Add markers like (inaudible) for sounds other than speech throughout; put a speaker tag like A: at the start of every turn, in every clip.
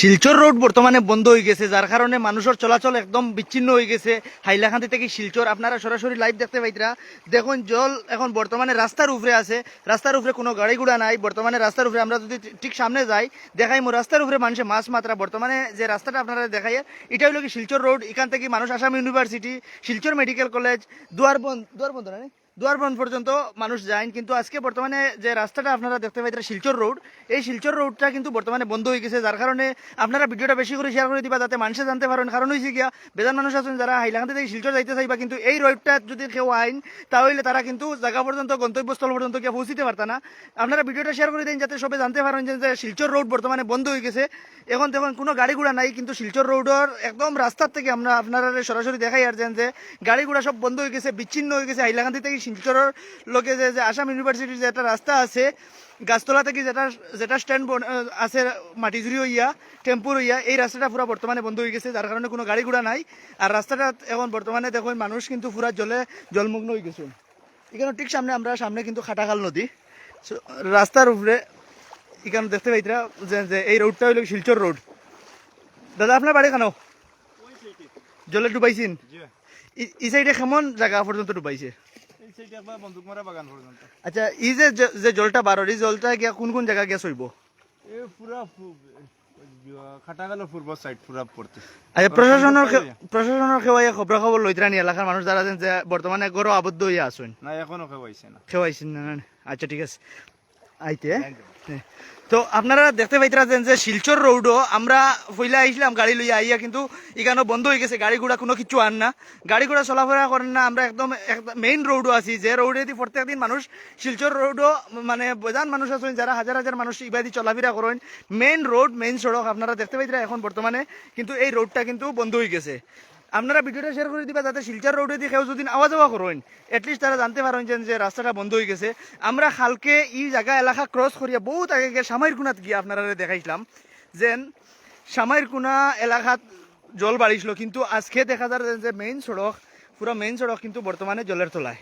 A: Silchar road বর্তমানে বন্ধ হয়ে গেছে, যার কারণে মানুষের চলাচল একদম বিচ্ছিন্ন হয়ে গেছে। হাইলাকান্দি থেকে শিলচর, আপনারা সরাসরি লাইভ দেখতে পাইতরা। দেখুন, জল এখন বর্তমানে রাস্তার উপরে আছে। রাস্তার উপরে কোনো গাড়ি ঘোড়া নাই। বর্তমানে রাস্তার উপরে আমরা যদি ঠিক সামনে যাই দেখাই মো রাস্তার উপরে মানুষের মাছ মাত্রা। বর্তমানে যে রাস্তাটা আপনারা দেখাই এটা হলো কি শিলচর রোড এখান থেকে মানুষ Assam university Silchar medical college দুয়ার বন্ধ দুয়ার বন্ধ না দুয়ারবন পর্যন্ত মানুষ যায় কিন্তু আজকে বর্তমানে যে রাস্তাটা আপনারা দেখতে পাইতেন শিলচর রোড। এই শিলচর রোডটা কিন্তু বর্তমানে বন্ধ হয়ে গেছে। যার কারণে আপনারা ভিডিওটা বেশি করে শেয়ার করে দিবা, যাতে মানুষে জানতে পারেন। কারণ হয়েছে গিয়া বেজান মানুষ আছেন যারা, হাইলাকান্দি থেকে শিলচর যাইতে চাইবা, কিন্তু এই রোডটা যদি কেউ আইন, তাহলে তারা কিন্তু জায়গা পর্যন্ত, গন্তব্যস্থল পর্যন্ত গিয়ে পৌঁছিতে পারত না। আপনারা ভিডিওটা শেয়ার করে দিন, যাতে সবাই জানতে পারেন যে শিলচর রোড বর্তমানে বন্ধ হয়ে গেছে। এখন দেখুন কোনো গাড়ি ঘোড়া নাই, কিন্তু শিলচর রোডের একদম রাস্তার থেকে আমরা আপনারা সরাসরি দেখাই আর যে গাড়ি ঘোড়া সব বন্ধ হয়ে গেছে, বিচ্ছিন্ন হয়ে গেছে, হাইলাকান্দি থেকে শিলচরের লোকে যে যে আসাম ইউনিভার্সিটির যে একটা রাস্তা আছে গাছতলা থেকে যেটা যেটা স্ট্যান্ড আছে মাটিজুরি হইয়া টেম্পুর হইয়া এই রাস্তাটা পুরো বর্তমানে বন্ধ হয়ে গেছে যার কারণে কোনো গাড়ি ঘোড়া নাই। আর রাস্তাটা এখন বর্তমানে দেখুন মানুষ কিন্তু পুরা জলে জলমগ্ন হয়ে গেছে। এখানে ঠিক সামনে আমরা সামনে কিন্তু খাটাখাল নদী। রাস্তার উপরে এখানে দেখতে পাইতরা যে যে এই রোডটা হইল শিলচর রোড দাদা আপনার বাড়ি কেন? জলে ডুবাইছেন? ই- এই সাইডে কেমন জায়গা পর্যন্ত ডুবাইছে? আচ্ছা এই যে যে- জলটা বারোর এই জলটা গিয়া কোন কোন জায়গা গিয়া চইব?
B: এ পুরা
A: প্রশাসনের প্রশাসনের খেওয়াই খবর খবর লইতরা নি এলাকার মানুষ যারা যে বর্তমানে গরো আবদ্ধ হইয়া আছেন।
B: না এখনও খাওয়াইছে না।
A: খেওয়াইছেন না? আচ্ছা ঠিক আছে। আইতে। তো আপনারা দেখতে পাইতরা যেন যে শিলচর রোডও আমরা ফইলা আইছিলাম গাড়ি লইয়া আইয়া কিন্তু এখানে বন্ধ হয়ে গেছে গাড়ি ঘোড়া কোনো কিছু আন না। গাড়ি ঘোড়া চলাফেরা করেন না আমরা একদম মেইন রোডও আছি যে রোডে দি প্রত্যেকদিন মানুষ শিলচর রোডও মানে বোঝান মানুষ আছেন যারা হাজার হাজার মানুষ ইবাদি চলাফেরা করেন মেইন রোড মেইন সড়ক আপনারা দেখতে পাইতরা এখন বর্তমানে কিন্তু এই রোডটা কিন্তু বন্ধ হয়ে গেছে। আপনারা ভিডিওটা শেয়ার করে দিবা, যাতে শিলচর রোডে দিয়ে কেউ যদি আওয়া যাওয়া করেন এটলিস্ট তারা জানতে পারেন যে রাস্তাটা বন্ধ হয়ে গেছে। আমরা খালকে এই জায়গা, এলাকা ক্রস করিয়া বহুত আগে গিয়ে সামাইর কুনাত গিয়ে আপনারা দেখাইছিলাম। যেন সামাইর কুনা এলাকাত জল বাড়িছিল কিন্তু আজকে দেখা যায় যে মেইন সড়ক, পুরো মেইন সড়ক কিন্তু বর্তমানে জলের তলায়।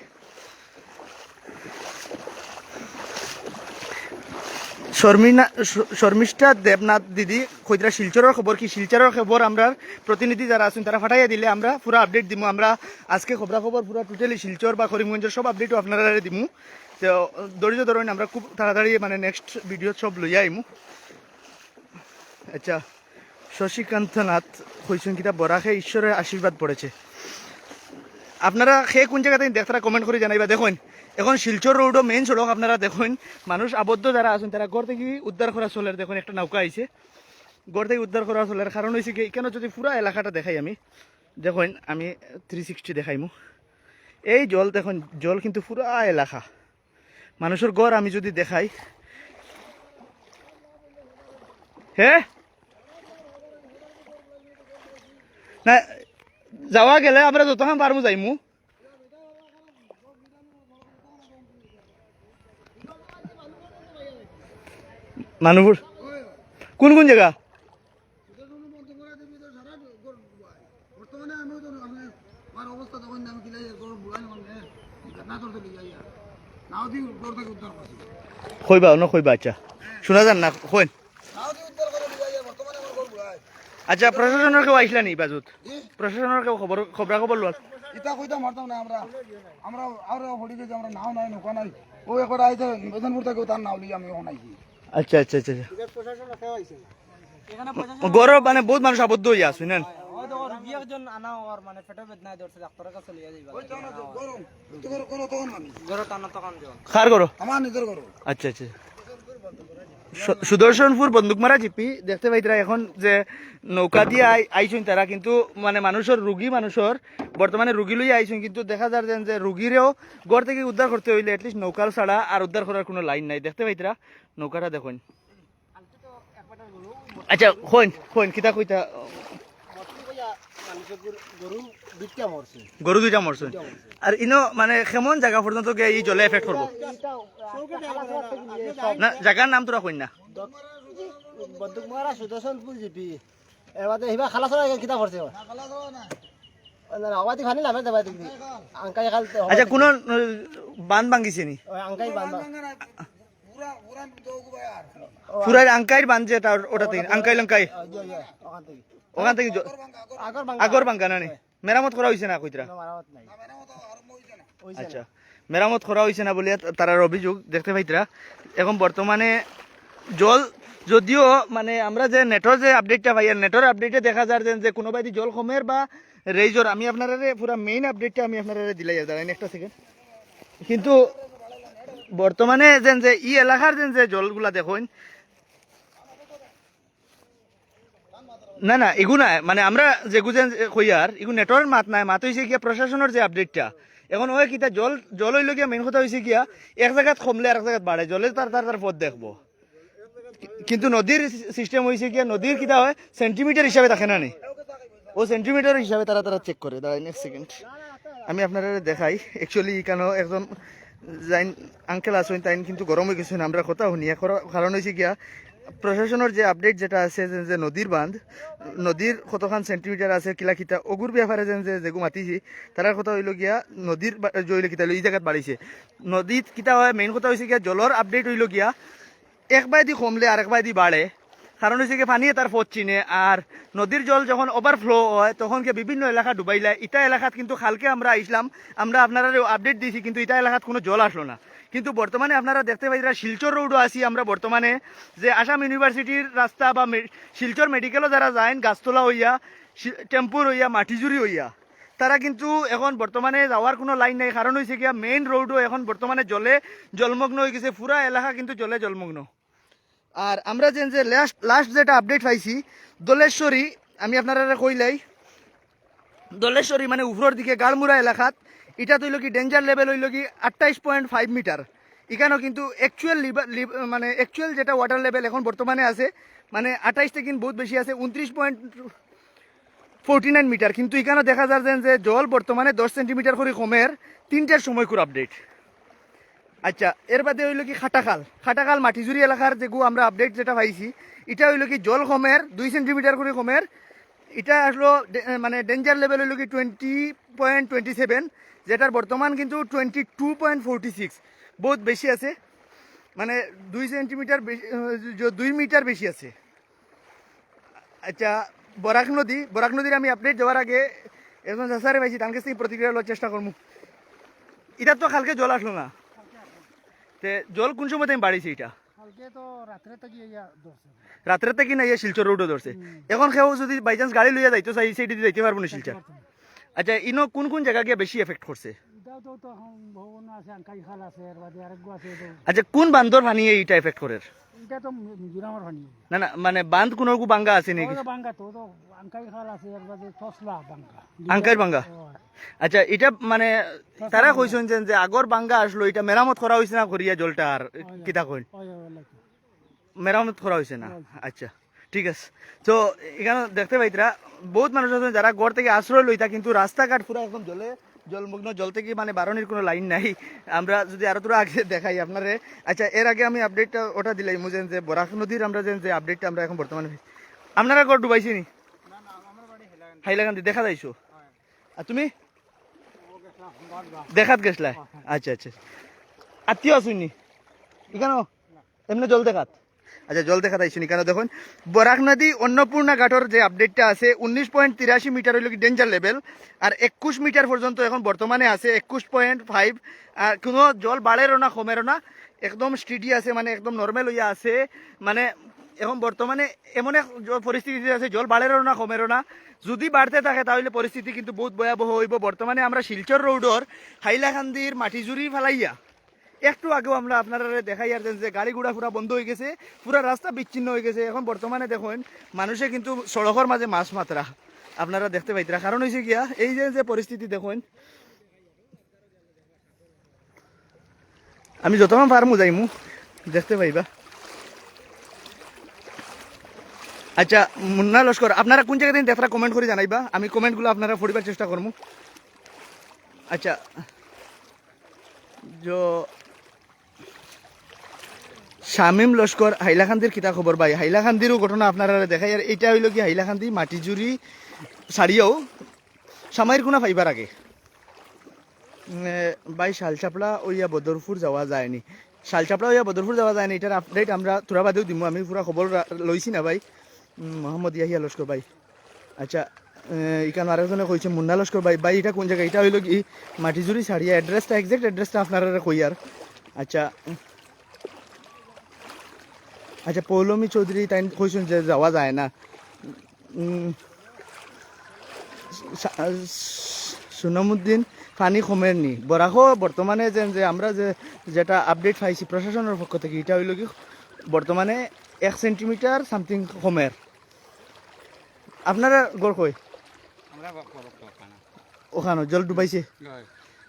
A: শর্মিনা শর্মিষ্ঠা দেবনাথ দিদি কইতরা শিলচরের খবর কি? শিলচরের খবর আমরা প্রতিনিধি যারা আছেন তারা ফাটাইয়া দিলে আমরা পুরো আপডেট দিমু। আমরা আজকে খবরা খবর পুরো টোটালি শিলচর বা করিমগঞ্জের সব আপডেটও আপনারা দিমু। তো, ধৈর্য ধরেন, আমরা খুব তাড়াতাড়ি মানে নেক্সট ভিডিও সব লইয়া আইমু। আচ্ছা শশীকান্ত নাথ কইছেন কিতা বরাখে ঈশ্বরের আশীর্বাদ পড়েছে। আপনারা সে কোন জায়গাতে দেখতারা কমেন্ট করে জানাইবা, দেখুন। এখন শিলচর রোডও মেইন সড়ক, আপনারা দেখুন, মানুষ আবদ্ধ যারা আছেন, তারা ঘর থেকে উদ্ধার করা চলের দেখুন একটা নৌকা আইছে। ঘর থেকে উদ্ধার করা চলের কারণ হয়েছে কি, কেন যদি পুরো এলাকাটা দেখাই আমি, দেখুন, আমি থ্রি সিক্সটি দেখাইমু। এই জল দেখুন, জল কিন্তু পুরা এলাকা। মানুষের ঘর আমি যদি দেখাই। হে? না, যাওয়া গেলে আমরা যতক্ষণ পারব যাইমু মানুহবোৰ কোন কোন জেগা
C: বর্তমানে আমি তো আমি আমার অবস্থা তখন আমি কিলাই গরম বুড়াই মানে ঘটনা করতে যাই নাও দি গড় থেকে উদ্ধার করছি
A: কইবা ন কইবা আচ্ছা শোনা যান না কইন
C: নাও দি উদ্ধার করে যাই বর্তমানে আমার গড় বুড়াই
A: আচ্ছা প্রশাসনের কেউ আইসলা নি বাজুত? প্রশাসনের কেউ খবর খবরা খবর লোৱা?
C: ইটা কইতা মারতাম না আমরা। আমরা আর হড়ি যে আমরা নাও নাই, নৌকা নাই। ও একবার আইতে নিবেদনপুর থেকে তার নাও লিয়ে আমি আইছি
A: আচ্ছা আচ্ছা আচ্ছা গরব মানে বহুত মানুষ আবদ্ধ হইয়া আছে না
D: একজন আনা আর মানে পেটে বেদনায় ধরছে ডাক্তারের কাছে লিয়ে যাইবা
C: গরম। তোর কোনো তখন আমি
D: ঘরে টানা তখন জন
A: খার গড়
C: আমার নিজের গরম
A: আচ্ছা আচ্ছা। সুদর্শনপুর বন্দুকমারা জিপি। দেখতে পাইতরা এখন যে নৌকা দিয়ে আইসুন তারা, কিন্তু মানে মানুষের রুগী, মানুষের বর্তমানে রুগী লই আইসুন, কিন্তু দেখা যায় যে রুগীরেও গড় থেকে উদ্ধার করতে হইলে এটলিস্ট নৌকার ছাড়া আর উদ্ধার করার কোনো লাইন নাই। দেখতে পাইতরা নৌকাটা দেখুন। আচ্ছা হইন হইন, কিতা কইতা
D: গরু দুইটা মরছে
A: আর ইনো মানে কেমন জায়গা পর্যন্ত এই জলে এফেক্ট করব না জায়গার নাম তোরা কইন না
D: সুদর্শনপুর জিপি এবারে হিবা খালা চলা কিতা করছে
A: আচ্ছা কোন বান ভাঙ্গিছে নি পুরাই আঙ্কাইর বান যে ওটা থেকে আঙ্কাই লঙ্কাই
D: ইয়ে, ইয়ে, ওখান থেকে আগর
A: বাঙ্কা না মেরামত করা হয়েছে না কইতরা? আচ্ছা। মেরামত করা হয়েছে না বলে তারার অভিযোগ দেখতে পাইতরা। এখন বর্তমানে জল যদিও মানে আমরা যে নেটর যে আপডেটটা পাই নেটর আপডেটে দেখা যায় যে- যে কোনোবাই দি জল কমের বা রেইজর আমি আপনারা পুরা মেইন আপডেটটা আমি আপনারা দিলাই দাঁড়াইন একটা সেকেন্ড কিন্তু বর্তমানে যেন যে ই এলাকার যেন যে জলগুলা দেখুন না না, এগু নাই। মানে আমরা যেগু যেন কইয়ার এগু নেটর মাত নাই। মাত হয়েছে গিয়া প্রশাসনের যে আপডেটটা এখন ওই কিতা জল জল হইল গিয়া মেন কথা হয়েছে গিয়া, এক জায়গাত কমলে আর এক জায়গাত বাড়ে জলে তার তার তার পথ দেখব। কিন্তু নদীর সিস্টেম হয়েছে গিয়া নদীর কিতা হয় সেন্টিমিটার হিসাবে থাকে না নি? ও সেন্টিমিটার হিসাবে তারা তারা চেক করে দাঁড়াই নেক্সট সেকেন্ড আমি আপনারা দেখাই। অ্যাকচুয়ালি কেন একজন যাইন আঙ্কেল আসুন তাই কিন্তু গরম হয়ে গেছেন আমরা কথা শুনি। এখন কারণ হয়েছে গিয়া প্রশাসনের যে আপডেট যেটা আছে যে নদীর বাঁধ নদীর কতখান সেন্টিমিটার আছে কিলা কিতা অগুর ব্যাপারে যেন যে যেগু মাতিছি তারার কথা হইল গিয়া নদীর জইলে কিতা এই জায়গাত বাড়িছে নদীত কিতা হয় মেইন কথা হয়েছে গিয়া জলর আপডেট হইল গিয়া, এক দি কমলে আর এক দি বাড়ে কারণ হচ্ছে কি পানি তার পথ চিনে আর নদীর জল যখন ওভারফ্লো হয়, তখন কি বিভিন্ন এলাকা ডুবাইলে ইটা এলাকাত কিন্তু খালকে আমরা আইসলাম আমরা আপনারা আপডেট দিয়েছি কিন্তু ইটা এলাকাত কোনো জল আসলো না। কিন্তু বর্তমানে আপনারা দেখতে পাই, যারা শিলচর রোডও আছি আমরা বর্তমানে, যে আসাম ইউনিভার্সিটির রাস্তা বা শিলচর মেডিকেলও যারা যায় গাছতলা হইয়া টেম্পুর হইয়া মাটিজুরি হইয়া, তারা কিন্তু এখন বর্তমানে যাওয়ার কোনো লাইন নাই। কারণ হয়েছে কি মেইন রোডও এখন বর্তমানে জলে জলমগ্ন হয়ে গেছে। পুরা এলাকা কিন্তু জলে জলমগ্ন। আর আমরা যে যে লাস্ট লাস্ট যেটা আপডেট পাইছি, দলেশ্বরী, আমি আপনারা কইলাই, দলেশ্বরী মানে উপরের দিকে গাড়মুড়া এলাকাত এটা তো হইল কি ডেঞ্জার লেভেল হইল কি আটাইশ পয়েন্ট ফাইভ মিটার। এখানেও কিন্তু অ্যাকচুয়াল মানে অ্যাকচুয়াল যেটা ওয়াটার লেভেল এখন বর্তমানে আছে মানে আঠাইশ থেকে বহুত বেশি আছে, উনত্রিশ পয়েন্ট ফোরটি নাইন মিটার। কিন্তু এখানে দেখা যায় যে জল বর্তমানে দশ সেন্টিমিটার করে কমের, তিনটার সময় করে আপডেট আচ্ছা এর বাদে হইল কি খাটাখাল। খাটাখাল মাটিজুরি এলাকার যেগু আমরা আপডেট যেটা পাইছি, এটা হইল কি জল কমের, দুই সেন্টিমিটার করে কমের এটা আসলো মানে ডেঞ্জার লেভেল হইল কি টোয়েন্টি পয়েন্ট টোয়েন্টি সেভেন যেটার বর্তমান কিন্তু twenty two point forty six বহুত বেশি আছে। মানে দুই সেন্টিমিটার দুই মিটার বেশি আছে। আচ্ছা বরাক নদী, বরাক নদীর আমি আপডেট দেওয়ার আগে একজন চাষারে পাইছি তার কাছ থেকে প্রতিক্রিয়া লওয়ার চেষ্টা করব এটা তো কালকে জল আসলো না। তে জল কোন সময় আমি বাড়িছি এটা?
D: কালকে তো রাত্রে থেকে ইয়া
A: রাত্রে ইয়ে শিলচর রোডও ধরছে এখন কেউ যদি বাই চান্স গাড়ি লইয়া যাইতো চাই সেইটি যাইতে পারব না শিলচর আচ্ছা ইনো কোন কোন জায়গা গিয়ে বেশি এফেক্ট করছে
D: আঙ্কাই
A: আচ্ছা কোন বান্ধর পানি এইটা এফেক্ট করে
D: এটা তো মিজোরামের পানি
A: না না মানে বান্ধ কোনো বাঙ্গা আছে নাকি?
D: বাঙ্গা তো আঙ্কাই খাল আছে এর বাদে তসলা বাঙ্গা
A: আঙ্কাইর বাঙ্গা আচ্ছা এটা মানে তারা কইছেন যে যে আগর বাঙ্গা আসলো এটা মেরামত করা হয়েছে না করিয়া জলটা আর কিতা কইন? মেরামত করা হয়েছে না? আচ্ছা ঠিক আছে। তো এখানে দেখতে পাইতরা বহুত মানুষ আছেন যারা ঘর থেকে আশ্রয় লইতা কিন্তু রাস্তাঘাট পুরো একদম জলে জলমগ্ন জল থেকে মানে বারণের কোনো লাইন নাই। আমরা যদি আরও তোরা আগে দেখাই আপনারে। আচ্ছা এর আগে আমি আপডেটটা ওটা দিলাই মুজেন যে বরাক নদীর আমরা যেন যে আপডেটটা আমরা এখন বর্তমানে। আপনারা ঘর ডুবাইছি নি হাইলাকান্দি দেখা যাইছো? আর তুমি? দেখাত গেছলা আচ্ছা আচ্ছা। আত্মীয় আসুনি এখানেও এমনি জল দেখাত? আচ্ছা জল দেখা তাইছি কেন দেখুন। বরাক নদী অন্নপূর্ণা ঘাটর যে আপডেটটা আছে উনিশ পয়েন্ট তিরাশি মিটার হইল ডেঞ্জার লেভেল আর একুশ মিটার পর্যন্ত এখন বর্তমানে আছে, একুশ পয়েন্ট ফাইভ আর কোনো জল বাড়েরও না কমেরও না, একদম স্টিডি আছে মানে একদম নর্মাল হইয়া আছে। মানে এখন বর্তমানে এমন এক জ- পরিস্থিতি আছে, জল বাড়েরও না কমেরও না। যদি বাড়তে থাকে, তাহলে পরিস্থিতি কিন্তু বহুত ভয়াবহ হইব বর্তমানে আমরা শিলচর রোডর হাইলাকান্দির মাটিজুরি ফেলাইয়া। একটু আগেও আমরা আপনারা দেখাই আর যে গাড়ি ঘোড়া পুরা বন্ধ হয়ে গেছে পুরা রাস্তা বিচ্ছিন্ন হয়ে গেছে। এখন বর্তমানে দেখুন মানুষে কিন্তু সড়কের মাঝে মাছ মাত্রা আপনারা দেখতে পাইতরা। কারণ হয়েছে গিয়া এই যে যে পরিস্থিতি দেখুন, আমি যতক্ষণ পারমু যাইমু, দেখতে পাইবা। আচ্ছা মুন্না লস্কর, আপনারা কোন জায়গা দেখা কমেন্ট করে জানাইবা। আমি কমেন্টগুলো আপনারা পড়িবার চেষ্টা করব। আচ্ছা जो শামিম লস্কর হাইলাকান্দির কিতা খবর ভাই? হাইলাকান্দিরও ঘটনা আপনারা দেখাই, আর এটা হইল কি হাইলাকান্দি মাটিজুরি সারিয়াও সামাইর কোনা ফাইবার আগে। ভাই শালচাপড়া ওইয়া বদরপুর যাওয়া যায়নি। শালচাপড়া হইয়া বদরপুর যাওয়া যায় না এটার আপডেট আমরা তোরা বাদেও দিব আমি পুরা খবর লইছি না ভাই। মোহাম্মদ ইয়াহিয়া লস্কর ভাই। আচ্ছা এখানে আরেকজনে কইছে, মুন্না লস্কর ভাই। ভাই, এটা কোন জায়গা এটা হইল কি মাটিজুরি ছাড়িয়া অ্যাড্রেসটা এক্সাক্ট অ্যাড্রেসটা আপনারা কই আর? আচ্ছা আচ্ছা পৌলমী চৌধুরী তাই কইছেন যে যাওয়া যায় না। সুনামুদ্দিন পানি কমের নি বরাকও বর্তমানে যে যে আমরা যে, যেটা আপডেট পাইছি প্রশাসনের পক্ষ থেকে, এটা হইল কি বর্তমানে এক সেন্টিমিটার সামথিং কমের আপনারা গড় কই? ওখানে। জল ডুবাইছে?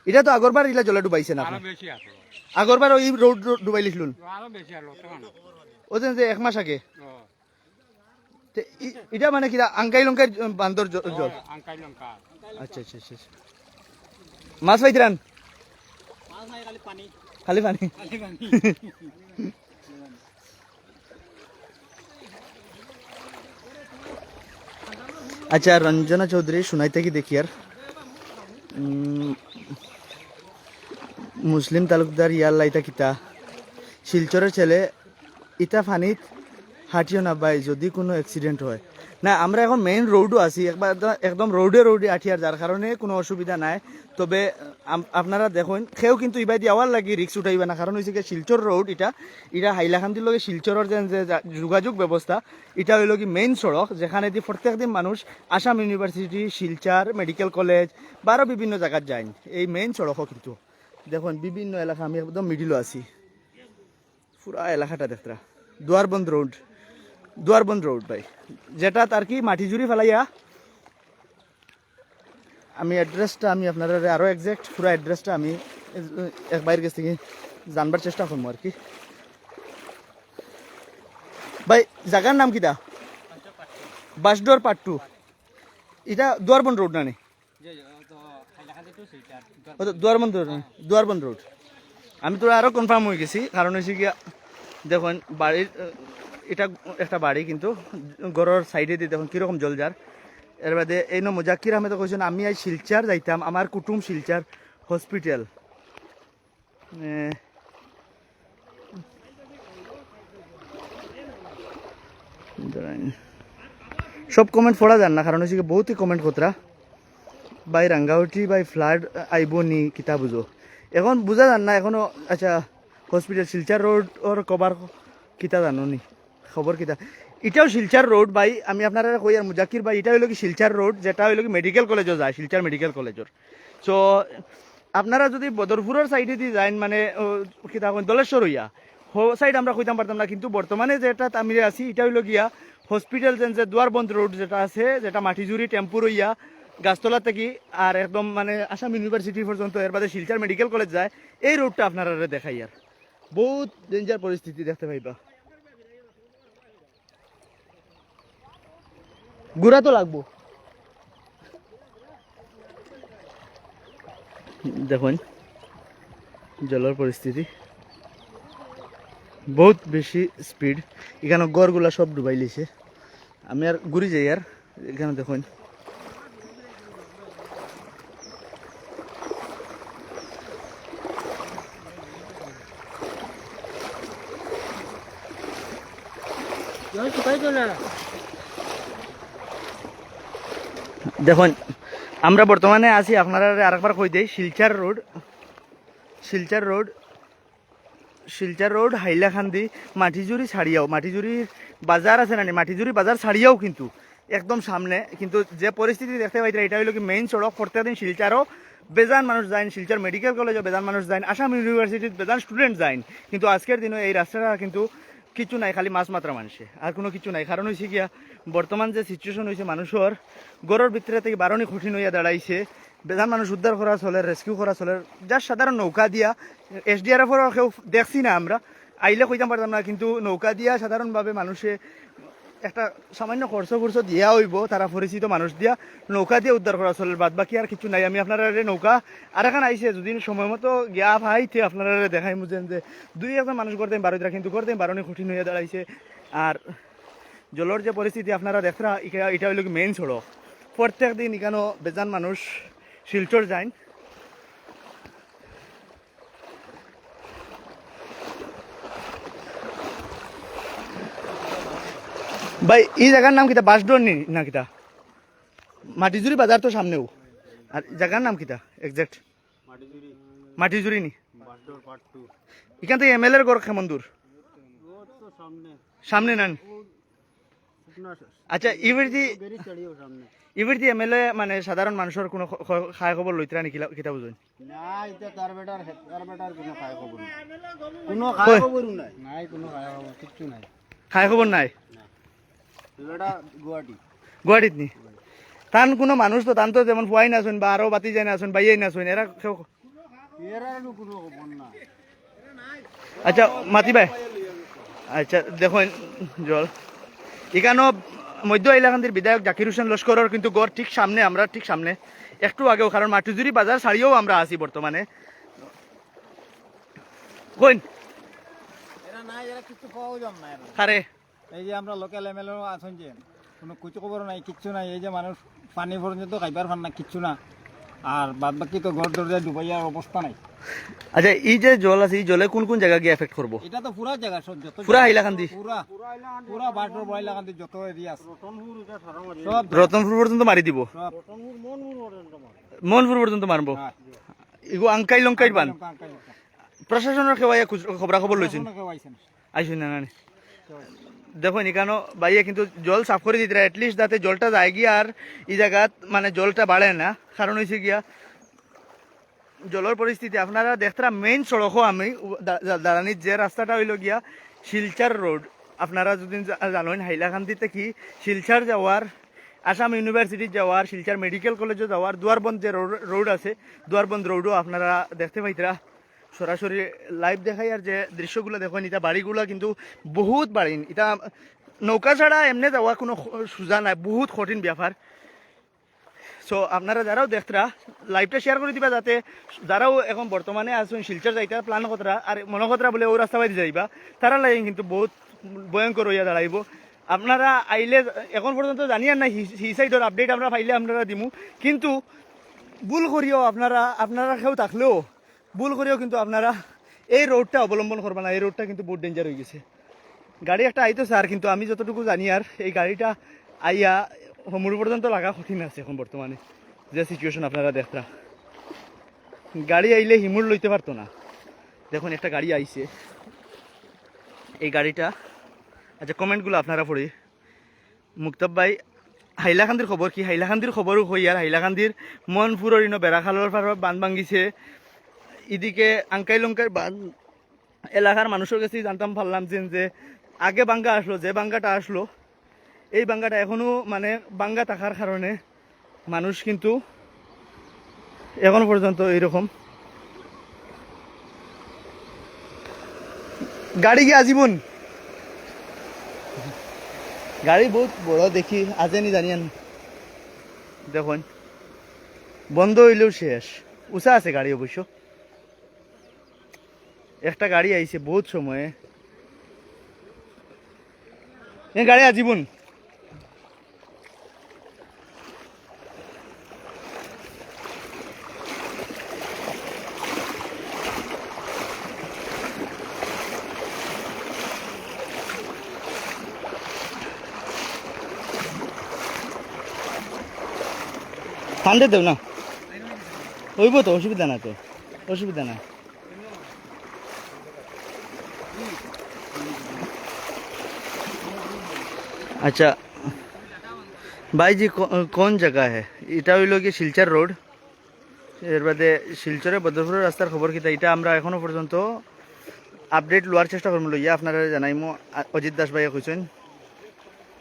A: এটা তো আগরবার ইলা জলে ডুবাইছে না
E: আরও
A: আপনি
E: বেশি আছে।
A: আগরবার ওই রোড ডুবাই লিখলুন।
E: আরও বেশি আর লোক কানা
A: ও যে এক মাস আগে। তে ই- এটা মানে কিরা আঙ্কাই লঙ্কাই বান্দর জ- জল? আচ্ছা আচ্ছা আচ্ছা আচ্ছা। মাছ পাইতিরান খালি পানি। (laughs) আচ্ছা রঞ্জনা চৌধুরী, শুনাইতে কি দেখি আর? মুসলিম তালুকদার ইয়াল্লা ইতা কিতা? শিলচরের ছেলে ইতা ফানিত হাঁটিও না ভাই, যদি কোনো অ্যাক্সিডেন্ট হয়। না, আমরা এখন মেইন রোডও আছি, একবার একদম- রোডে রোডে আঠিয়ার যার কারণে কোনো অসুবিধা নাই। তবে আপনারা দেখুন, সেও কিন্তু ইবাই দিয়াওয়ার লাগি রিক্স উঠাইবে না, কারণ হয়েছে কি শিলচর রোড এটা এটা হাইলাকান্দির লগে শিলচরের যে যোগাযোগ ব্যবস্থা, এটা হইল কি মেইন সড়ক, যেখানে দিয়ে প্রত্যেক দিন মানুষ Assam university Silchar medical college বা বিভিন্ন জায়গায় যায়। এই মেইন সড়কও কিন্তু। দেখুন, বিভিন্ন এলাকা, আমি একদম মিডিলও আছি। পুরা এলাকাটা দেখতরা দুয়ারবন্দ রোড দুয়ারবন্দ রোড, ভাই। যেটা তার কি মাটিজুরি ফেলাইয়া। আমি অ্যাড্রেসটা আমি আপনারা আরও একজ্যাক্ট পুরো অ্যাড্রেসটা আমি এক বাইরের কাছ থেকে জানবার চেষ্টা করব আর কি। ভাই জায়গার নাম কিটা? বাসডোর টু। এটা দুয়ারবন্দ রোড না নি? দুয়ারবন্দ রোড? দুয়ারবন্দ রোড। আমি তো আরও কনফার্ম হয়ে গেছি, কারণ হচ্ছে গিয়া, দেখুন, বাড়ির এটা একটা বাড়ি, কিন্তু ঘরের সাইডে দিয়ে দেখুন কীরকম জল যার এর বাদে এই ন মুজাক্কির আহমেদ কইছেন, আমি আজ শিলচার যাইতাম, আমার কুটুম শিলচার হসপিটাল সব কমেন্ট পড়া যান না, কারণ হচ্ছে বহুতই কমেন্ট কতরা বাই রাঙ্গাউটি বাই ফ্লাড, আইব নি, কিতা বুঝো। এখন বুঝা যান না, এখনও আচ্ছা হসপিটাল শিলচার রোড ওর কবার কিতা জানো নি? খবর কিতা? এটাও শিলচার রোড বাই আমি আপনারা কই আর মুজাকির ভাই, এটা হইল কি শিলচার রোড যেটা হইল কি মেডিকেল কলেজও যায়, শিলচার মেডিকেল কলেজের সো আপনারা যদি বদরপুরের সাইডে দিয়ে যান মানে কিতা দলেশ্বর হইয়া, হো সাইড আমরা কইতাম পারতাম না, কিন্তু বর্তমানে যেটা তামিরে আছি, এটা হইল গিয়া হসপিটাল যে দুয়ারবন্ধ রোড যেটা আছে, যেটা মাটিজুরি টেম্পু রইয়া গাছতলা থেকে আর একদম মানে আসাম ইউনিভার্সিটি পর্যন্ত, এর বাদে শিলচার মেডিকেল কলেজ যায়, এই রোডটা আপনারা দেখাই আর বহুত ডেঞ্জার পরিস্থিতি দেখতে পাইবা। ঘোরা তো লাগবো। দেখুন, জলের পরিস্থিতি। বহুত বেশি স্পিড এখানে গড়গুলা সব ডুবাই লিছে। আমি আর ঘুরি যাই আর, এখানে দেখুন। দেখুন, আমরা বর্তমানে আছি আপনারা আরেকবার কই দেই, Silchar road Silchar road Silchar road, Hailakandi, Matijuri ছাড়িয়াও মাটিজুরির বাজার আছে না? মাটিজুরি বাজার ছাড়িয়াও কিন্তু একদম সামনে, কিন্তু যে পরিস্থিতি দেখতে পাইতে এটা হইল কি মেইন সড়ক প্রত্যেকদিন শিলচারও বেজান মানুষ যায়, শিলচর মেডিকেল কলেজও বেজান মানুষ যায়, আসাম ইউনিভার্সিটির বেজান স্টুডেন্ট যায় কিন্তু আজকের দিনে এই রাস্তাটা কিন্তু কিছু নাই, খালি মাছ মাত্রা মানুষে। আর কোনো কিছু নাই। কারণ হয়েছে গিয়া, বর্তমান যে সিচুয়েশন হয়েছে মানুষের গড়ের ভিতরে থেকে বারণই কঠিন হইয়া দাঁড়াইছে। বেজান মানুষ উদ্ধার করা চলে রেস্কিউ করা চলে। যার সাধারণ নৌকা দিয়া এসডিআরএফর কেউ দেখছি না আমরা। আইলে কইতাম পারতাম না, কিন্তু নৌকা দিয়া সাধারণভাবে মানুষে একটা সামান্য খরচ খরচ দিয়া হইব, তারা পরিচিত মানুষ দিয়া, নৌকা দিয়ে উদ্ধার করা চলে, বাদ বাকি আর কিছু নাই। আমি আপনারা নৌকা, আর এখন আইসে যদি সময় মতো গিয়া ভাইতে আপনারা দেখাই মুজেন যে দুই একজন মানুষ করতেন বারোটা কিন্তু করতেন বারণে কঠিন হয়ে দাঁড়াইছে। আর জলের যে পরিস্থিতি আপনারা দেখরা এটা হইল মেইন সড়ক। প্রত্যেক দিন এখানে বেজান মানুষ শিলচর যায় ভাই এই জায়গার নাম কিতা? বাসডোর নি না কিতা? মাটিজুরি বাজার তো সামনেও। আর জায়গার নাম কিতা? এক্সাক্ট মাটিজুরি। নি এখান থেকে এমএলএর গড় কেমন দূর? সামনে। নেন। আচ্ছা এবার যে এবার যে এমএলএ মানে সাধারণ মানুষের কোনো খায় খবর লইতরা নি কিলা- কিতা বুঝুন?
D: না এটা তার বেটার তার বেটার কোনো খায় খবর নাই। কোনো খায় খবর নাই। কোনো খায় খবর কিচ্ছু নাই।
A: খায় খবর নাই। গুয়াহাটিত নি? তান কোনো মানুষ তো তান তো যেমন ফুয়াই না শুন বা আরও বাতি যায় না শুন বাইয়াই না শুন এরা
D: আর
A: আচ্ছা মাতি ভাই। আচ্ছা দেখুন জল। এখানেও মধ্য এলাকান্দির বিধায়ক জাকির হোসেন লস্করের কিন্তু গড় ঠিক সামনে আমরা ঠিক সামনে। একটু আগেও কারণ মাটিজুরি বাজার ছাড়িয়েও আমরা আছি বর্তমানে কইন
D: এরা
B: এই যে আমরা লোকাল এমএলএ আছেন যে কোনো কিছু খবর নাই কিচ্ছু নাই। এই যে মানুষ পানি পর্যন্ত খাইবার পান না কিচ্ছু না। আর বাদ বাকি তো ঘর দরজায় ডুবাইয়ার অবস্থা নাই।
A: আচ্ছা এই যে জল আছে এই জলে কোন কোন জায়গা গিয়ে এফেক্ট করব
B: এটা তো পুরা জায়গা সব যত
A: পুরা হাইলাকান্দি?
B: পুরা পুরা বাটর বয়লাকান্দি যত এরিয়া আছে। সব
A: রতনপুর পর্যন্ত মারি দিব?
B: সব
A: মোহনপুর পর্যন্ত মারবো। এগো আঙ্কাই লঙ্কাই বান। প্রশাসনের কেউ খবরা খবর লইছেন। আইসুন না দেখুন এখানো বাইয়ে কিন্তু জল সাফ করে দিতে অ্যাটলিস্ট যাতে জলটা যায় গিয়া আর এই জায়গাত মানে জলটা বাড়ে না। কারণ হয়েছে গিয়া, জলের পরিস্থিতি, আপনারা দেখতারা মেইন সড়কও আমি দাঁড়ানির যে রাস্তাটা হইল গিয়া, শিলচার রোড। আপনারা যদি জানেন, হাইলাকান্দিতে কি শিলচার যাওয়ার, আসাম ইউনিভার্সিটি যাওয়ার, শিলচার মেডিকেল কলেজে যাওয়ার দুয়ারবন্ধ যে রোড রোড আছে দুয়ারবন্ধ রোডও আপনারা দেখতে পাইতরা। সরাসরি লাইভ দেখাই আর যে দৃশ্যগুলো দেখেন এটা বাড়িগুলো কিন্তু বহুত বাড়ি এটা নৌকা ছাড়া এমনি যাওয়া কোনো সোজা নাই, বহুত কঠিন ব্যাপার। সো আপনারা যারাও দেখতরা লাইভটা শেয়ার করে দিবা যাতে যারাও এখন বর্তমানে আসুন শিলচর যাইতা প্লান কতরা আর মনে কতরা বলে ও রাস্তা বাইরে যাইবা, তারা লাগে কিন্তু বহুত ভয়ঙ্কর হইয়া দাঁড়াইব। আপনারা আইলে, এখন পর্যন্ত জানিয়ার না হি সাইডের আপডেট আমরা পাইলে আপনারা দিমু। কিন্তু ভুল করিও আপনারা আপনারা কেউ থাকলেও ভুল করিও কিন্তু আপনারা এই রোডটা অবলম্বন করবা না। এই রোডটা কিন্তু বহুত ডেঞ্জার হয়ে গেছে। গাড়ি একটা আইতেছে আর কিন্তু আমি যতটুকু জানি আর, এই গাড়িটা আইয়া হমুর পর্যন্ত লাগা কঠিন আছে এখন বর্তমানে, যে সিচুয়েশন আপনারা দেখরা। গাড়ি আইলে হিমুর লইতে পারতো না। দেখুন, একটা গাড়ি আইছে। এই গাড়িটা আচ্ছা কমেন্টগুলো আপনারা পড়ি। মুক্তাব ভাই, হাইলাকান্দির খবর কি? হাইলাকান্দির খবরও হই আর হাইলাকান্দির মনপুরের ইনো বেড়াখালোর পার বান ভাঙ্গিছে এদিকে আঙ্কাই লঙ্কার বান এলাকার মানুষের কাছে জানতাম পারলাম যে আগে বাঙ্গা আসলো, যে বাঙ্গাটা আসলো, এই বাঙ্গাটা এখনও মানে বাঙ্গা থাকার কারণে মানুষ কিন্তু এখন পর্যন্ত এইরকম। গাড়ি কি আজীবন? গাড়ি বহুত বড়, দেখি আজেনি জানিয়ান। দেখুন, বন্ধ হইলেও শেষ। উষা আছে গাড়ি অবশ্য। একটা গাড়ি আইছে বহুত সময়ে। এ গাড়ি আজীবন ঠান্ডা দেব না। হইব তো, অসুবিধা না তো। অসুবিধা না আচ্ছা ভাই জি, কো- কোন জায়গা है এটা হইল কি শিলচর রোড। এর বাদে শিলচরে বদরপুরের রাস্তার খবর কিতা এটা আমরা এখনও পর্যন্ত আপডেট লোয়ার চেষ্টা করব লইয়া। আপনারা জানাইমো অজিত দাস ভাইয়া কইছেন।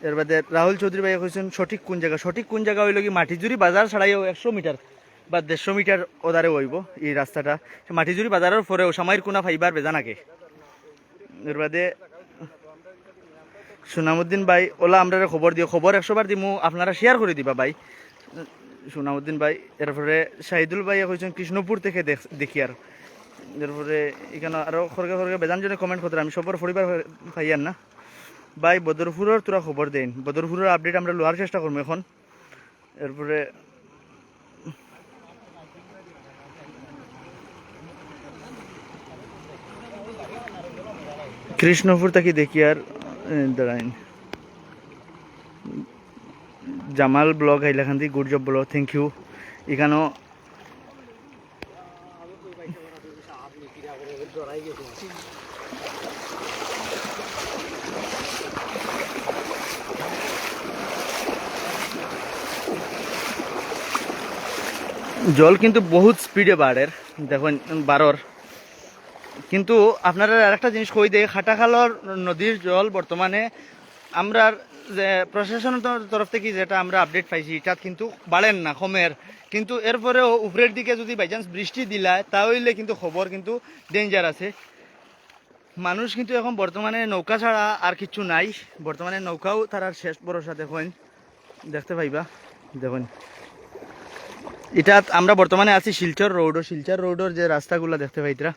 A: এর বাদে রাহুল চৌধুরী ভাইয়া কইছেন, সঠিক কোন জায়গা? সঠিক কোন জায়গা হইল কি মাটিজুরি বাজার ছাড়াইও একশো মিটার বা দেড়শো মিটার ওদারে হইব এই রাস্তাটা। মাটিজুরি বাজারের পরেও সামাইর কোনা ফাইবার বেজানাকে এর বাদে সুনামুদ্দিন ভাই, ওলা আমরা খবর দিও। খবর একশো বার দিমু, আপনারা শেয়ার করে দিবা ভাই। সুনামুদ্দিন ভাই, এরপরে শাহিদুল ভাই কইছেন কৃষ্ণপুর থেকে দেখ- আর। এরপরে এখানে আরও খরগে খরগে বেজান জনে কমেন্ট করতে আমি সবর পরিবার ভাইয়ার না। ভাই, বদরপুরের তোরা খবর দেন। বদরপুরের আপডেট আমরা লোয়ার চেষ্টা করব এখন। এরপরে কৃষ্ণপুর থেকে দেখি আর দাঁড়াইন। Jamal blog, Hailakandi, good job blog thank you এখানেও জল কিন্তু বহুত স্পিডে বাড়ের। দেখুন, বারোর। কিন্তু আপনারা আরেকটা জিনিস কই দেয় খাটাখালর নদীর জল বর্তমানে আমরা যে প্রশাসনের তরফ থেকে যেটা আমরা আপডেট পাইছি এটা কিন্তু বাড়েন না, কমের। কিন্তু এরপরেও উপরের দিকে যদি বাইচান্স বৃষ্টি দিলায় তাহলে কিন্তু খবর কিন্তু ডেঞ্জার আছে। মানুষ কিন্তু এখন বর্তমানে নৌকা ছাড়া আর কিছু নাই। বর্তমানে নৌকাও তার শেষ ভরসা, দেখুন। দেখতে পাইবা? দেখুন। এটা আমরা বর্তমানে আছি শিলচর রোড ও শিলচর রোডের যে রাস্তাগুলো দেখতে পাইতরা।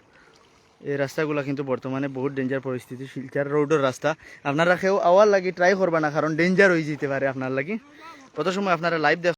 A: এই রাস্তাগুলো কিন্তু বর্তমানে বহুত ডেঞ্জার পরিস্থিতি শিলচার রোডের রাস্তা আপনারা কেউ আওয়ার লাগে ট্রাই করবা না কারণ ডেঞ্জার হয়ে যেতে পারে আপনার লাগি। কত সময় আপনারা লাইভ দেখ